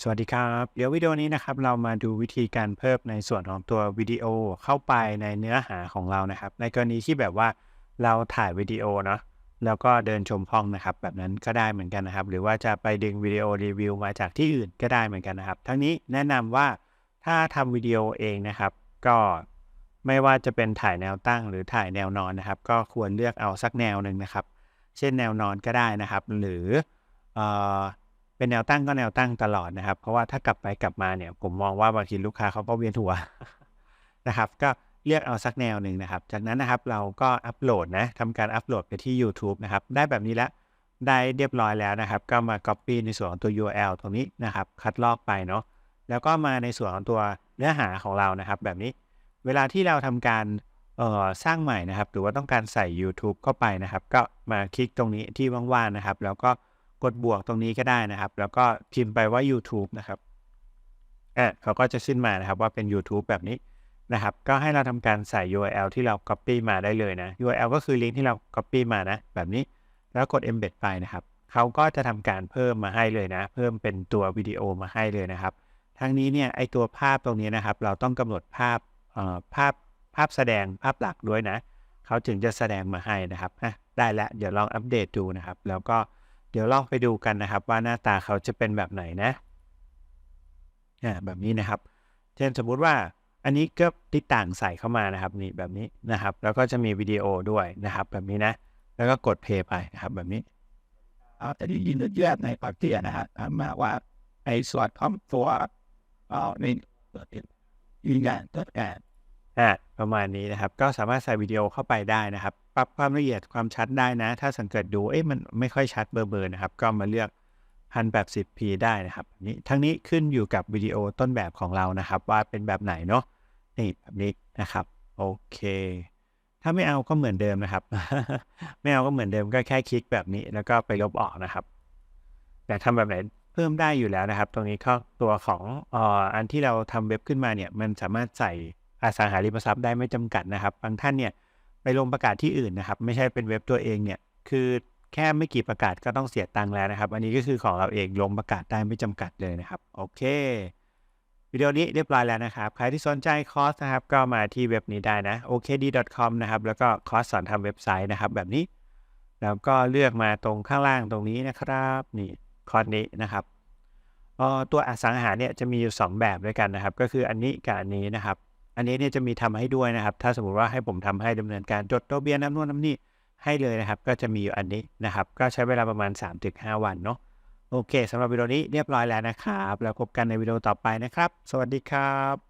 สวัสดีครับ เดี๋ยววิดีโอนี้นะครับเรามาดูวิธีการเพิ่มในส่วนของตัววิดีโอเข้าไปในเนื้อหาของเรานะครับ ในกรณีที่แบบว่าเราถ่ายวิดีโอเนาะแล้วก็เดินชมห้องนะครับ แบบนั้นก็ได้เหมือนกันนะครับ หรือว่าจะไปดึงวิดีโอรีวิวมาจากที่อื่นก็ได้เหมือนกันนะครับ ทั้งนี้แนะนำว่าถ้าทำวิดีโอเองนะครับ ก็ไม่ว่าจะเป็นถ่ายแนวตั้งหรือถ่ายแนวนอนนะครับ ก็ควรเลือกเอาสักแนวหนึ่งนะครับ เช่นแนวนอนก็ได้นะครับ หรืออ เป็นแนวตั้งก็แนวตั้งตลอดนะครับ เพราะว่าถ้ากลับไปกลับมาเนี่ย ผมมองว่าบางทีลูกค้าเขาก็เวียนหัวนะครับ ก็เลือกเอาสักแนวหนึ่งนะครับ จากนั้นนะครับเราก็อัปโหลดนะทำการอัปโหลดไปที่ YouTube นะครับ ได้แบบนี้แล้วได้เรียบร้อยแล้วนะครับ ก็มา Copy ในส่วนของตัว URL ตรงนี้นะครับ คัดลอกไปเนาะแล้วก็มาในส่วนของตัวเนื้อหาของเรานะครับ แบบนี้เวลาที่เราทำการสร้างใหม่นะครับ หรือว่าต้องการใส่ YouTube เข้าไปนะครับ ก็มาคลิกตรงนี้ที่ว่างๆนะครับ แล้วก็ กดบวกตรงนี้ก็ได้นะครับ แล้วก็พิมพ์ไปว่า YouTube นะครับอะเขาก็จะขึ้นมานะครับว่าเป็น YouTube แบบนี้นะครับ ก็ให้เราทำการใส่ URL ที่เรา Copy มาได้เลยนะ URL ก็คือลิงก์ที่เรา Copy มานะ แบบนี้แล้วกด embed ไปนะครับ เขาก็จะทำการเพิ่มมาให้เลยนะ เพิ่มเป็นตัววิดีโอมาให้เลยนะครับ ทั้งนี้เนี่ยไอตัวภาพตรงนี้นะครับ เราต้องกำหนดภาพเอ่อภาพภาพแสดงภาพหลักด้วยนะ เขาถึงจะแสดงมาให้นะครับอะได้แล้วเดี๋ยวลองอัปเดตดูนะครับ แล้วก็ เดี๋ยวลองไปดูกันนะครับว่าหน้าตาเขาจะเป็นแบบไหนนะอ่าแบบนี้นะครับ เช่นสมมุติว่าอันนี้ก็ติดต่างใส่เข้ามานะครับนี่แบบนี้นะครับ แล้วก็จะมีวิดีโอด้วยนะครับ แบบนี้นะ แล้วก็กดเพย์ไปนะครับ แบบนี้อ่าจะได้ยินเยอะในปากเตียนะฮะถามมาว่าไอ้ส่วนของตัวเอ่อในยืนยันตัวแทนอ่าประมาณนี้นะครับ ก็สามารถใส่วิดีโอเข้าไปได้นะครับ ปรับความละเอียดความชัดได้นะ ถ้าสังเกตดู เอ๊ะมันไม่ค่อยชัดเบอร์ๆนะครับ ก็มาเลือก 1080p ได้นะครับนี้ทั้งนี้ขึ้นอยู่กับวิดีโอต้นแบบของเรานะครับ ว่าเป็นแบบไหนเนาะ นี่แบบนี้นะครับ โอเค ถ้าไม่เอาก็เหมือนเดิมนะครับ ไม่เอาก็เหมือนเดิมก็แค่คลิกแบบนี้ แล้วก็ไปลบออกนะครับ แต่ทำแบบไหนเพิ่มได้อยู่แล้วนะครับ ตรงนี้ก็ตัวของออันที่เราทำเว็บขึ้นมาเนี่ย มันสามารถใส่อสังหาริมทรัพย์ได้ไม่จำกัดนะครับ บางท่านเนี่ย ไปลงประกาศที่อื่นนะครับ ไม่ใช่เป็นเว็บตัวเองเนี่ย คือแค่ไม่กี่ประกาศก็ต้องเสียตังค์แล้วนะครับ อันนี้ก็คือของเราเองลงประกาศได้ไม่จำกัดเลยนะครับ โอเค วิดีโอนี้เรียบร้อยแล้วนะครับ ใครที่สนใจคอร์สนะครับ ก็มาที่เว็บนี้ได้นะ okd.com นะครับ แล้วก็คอร์สสอนทำเว็บไซต์นะครับ แบบนี้ แล้วก็เลือกมาตรงข้างล่างตรงนี้นะครับ นี่คอร์สนี้นะครับออตัวอสังหาเนี่ยจะมีอยู่ 2 แบบด้วยกันนะครับ ก็คืออันนี้กับอันนี้นะครับ อันนี้เนี่ยจะมีทำให้ด้วยนะครับ ถ้าสมมติว่าให้ผมทำให้ดำเนินการจดโตเบียนน้ำนู่นน้ำนี่ให้เลยนะครับ ก็จะมีอยู่อันนี้นะครับ ก็ใช้เวลาประมาณ 3-5 วันเนาะโอเคสำหรับวิดีโอนี้เรียบร้อยแล้วนะครับ แล้วพบกันในวิดีโอต่อไปนะครับ สวัสดีครับ